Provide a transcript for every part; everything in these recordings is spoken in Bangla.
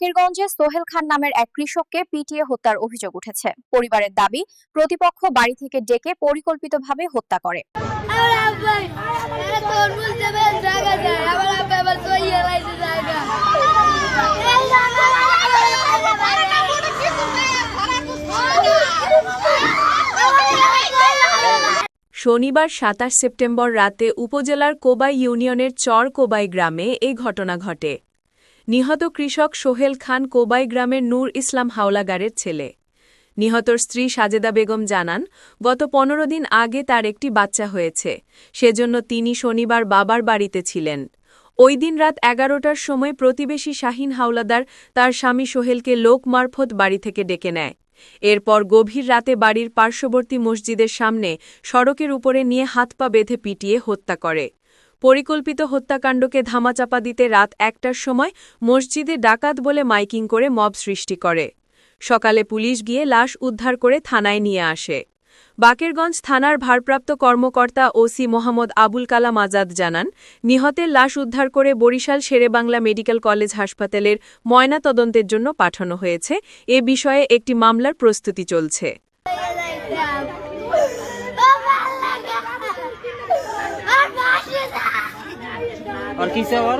বাকেরগঞ্জে সোহেল খান নামের এক কৃষককে পিটিয়ে হত্যার অভিযোগ উঠেছে। পরিবারের দাবি প্রতিপক্ষ বাড়ি থেকে ডেকে পরিকল্পিতভাবে হত্যা করে। শনিবার সাতাশ সেপ্টেম্বর রাতে উপজেলার কোবাই ইউনিয়নের চর কোবাই গ্রামে এই ঘটনা ঘটে। নিহত কৃষক সোহেল খান কোবাই গ্রামের নূর ইসলাম হাওলাগারের ছেলে। নিহতর স্ত্রী সাজেদা বেগম জানান, গত পনেরো দিন আগে তার একটি বাচ্চা হয়েছে। সেজন্য তিনি শনিবার বাবার বাড়িতে ছিলেন। ওই দিন রাত এগারোটার সময় প্রতিবেশী শাহিন হাওলাদার তার স্বামী সোহেলকে লোক মারফত বাড়ি থেকে ডেকে নেয়। এরপর গভীর রাতে বাড়ির পার্শ্ববর্তী মসজিদের সামনে সড়কের উপরে নিয়ে হাত পা বেঁধে পিটিয়ে হত্যা করে। পরিকল্পিত হত্যাকাণ্ডকে ধামাচাপা দিতে রাত একটার সময় মসজিদে ডাকাত বলে মাইকিং করে মব সৃষ্টি করে। সকালে পুলিশ গিয়ে লাশ উদ্ধার করে থানায় নিয়ে আসে। বাকেরগঞ্জ থানার ভারপ্রাপ্ত কর্মকর্তা ওসি মোহাম্মদ আবুল কালাম আজাদ জানান, নিহতের লাশ উদ্ধার করে বরিশাল শেরেবাংলা মেডিকেল কলেজ হাসপাতালের ময়নাতদন্তের জন্য পাঠানো হয়েছে। এ বিষয়ে একটি মামলার প্রস্তুতি চলছে। और किसे और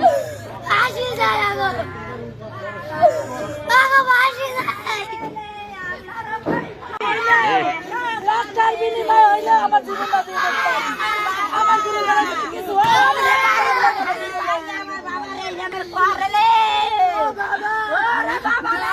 ফাঁসি যায় আমার বাবা ফাঁসি যায় রাস্তার বিনিময়ে হইলে আমার জীবনটা দিয়ে